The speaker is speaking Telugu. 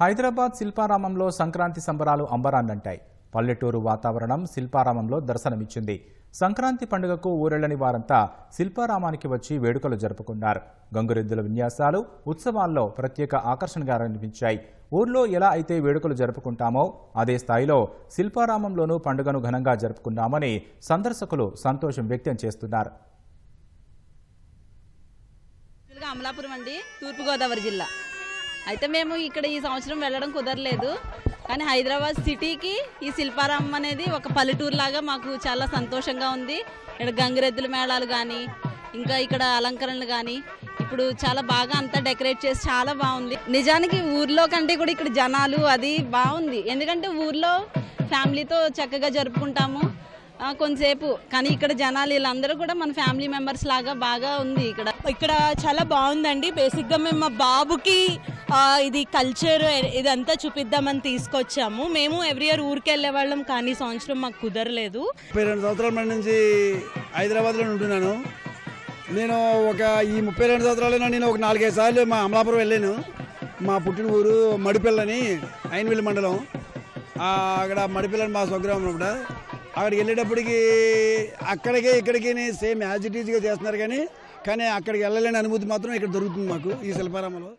హైదరాబాద్ శిల్పారామంలో సంక్రాంతి సంబరాలు అంబరాన్నంటాయి. పల్లెటూరు వాతావరణం శిల్పారామంలో దర్శనమిచ్చింది. సంక్రాంతి పండుగకు ఊరెళ్ళని వారంతా శిల్పారామానికి వచ్చి వేడుకలు జరుపుకున్నారు. గంగురెద్దుల విన్యాసాలు ఉత్సవాల్లో ప్రత్యేక ఆకర్షణగా అనిపించాయి. ఊర్లో ఎలా అయితే వేడుకలు జరుపుకుంటామో అదే స్థాయిలో శిల్పారామంలోనూ పండుగను ఘనంగా జరుపుకున్నామని సందర్శకులు సంతోషం వ్యక్తం చేస్తున్నారు. అమలాపురం అండి. తూర్పుగోదావరి జిల్లా. అయితే మేము ఇక్కడ ఈ సంవత్సరం వెళ్ళడం కుదరలేదు. కానీ హైదరాబాద్ సిటీకి ఈ శిల్పారామం అనేది ఒక పల్లెటూరు లాగా మాకు చాలా సంతోషంగా ఉంది. ఇక్కడ గంగిరెద్దుల మేళాలు కానీ ఇంకా ఇక్కడ అలంకరణలు కానీ ఇప్పుడు చాలా బాగా అంతా డెకరేట్ చేసి చాలా బాగుంది. నిజానికి ఊర్లో కంటే కూడా ఇక్కడ జనాలు అది బాగుంది. ఎందుకంటే ఊర్లో ఫ్యామిలీతో చక్కగా జరుపుకుంటాము. కొంతసేపు. కానీ ఇక్కడ జనాలు వీళ్ళందరూ కూడా మన ఫ్యామిలీ మెంబర్స్ లాగా బాగా ఉంది ఇక్కడ. ఇక్కడ చాలా బాగుందండి. బేసిక్గా మేము మా బాబుకి ఇది కల్చర్ ఇదంతా చూపిద్దామని తీసుకొచ్చాము. మేము ఎవ్రీ ఇయర్ ఊరికి వెళ్ళే వాళ్ళం కానీ ఈ సంవత్సరం మాకు కుదరలేదు. ముప్పై రెండు సంవత్సరాల నుంచి హైదరాబాద్లో ఉంటున్నాను. నేను ఒక ఈ ముప్పై రెండు సంవత్సరాలలో నేను ఒక నాలుగైదు సార్లు మా అమలాపురం వెళ్ళాను. మా పుట్టిన ఊరు మడిపిల్లని అయినవెల్లి మండలం. అక్కడ మడిపిల్లని మా స్వగ్రామం కూడా అక్కడికి వెళ్ళేటప్పటికి అక్కడికే ఇక్కడికి సేమ్ యాజ్ ఇట్ ఈజ్గా చేస్తున్నారు కానీ కానీ అక్కడికి వెళ్ళలేని అనుభూతి మాత్రం ఇక్కడ దొరుకుతుంది మాకు ఈ శిల్పారామంలో.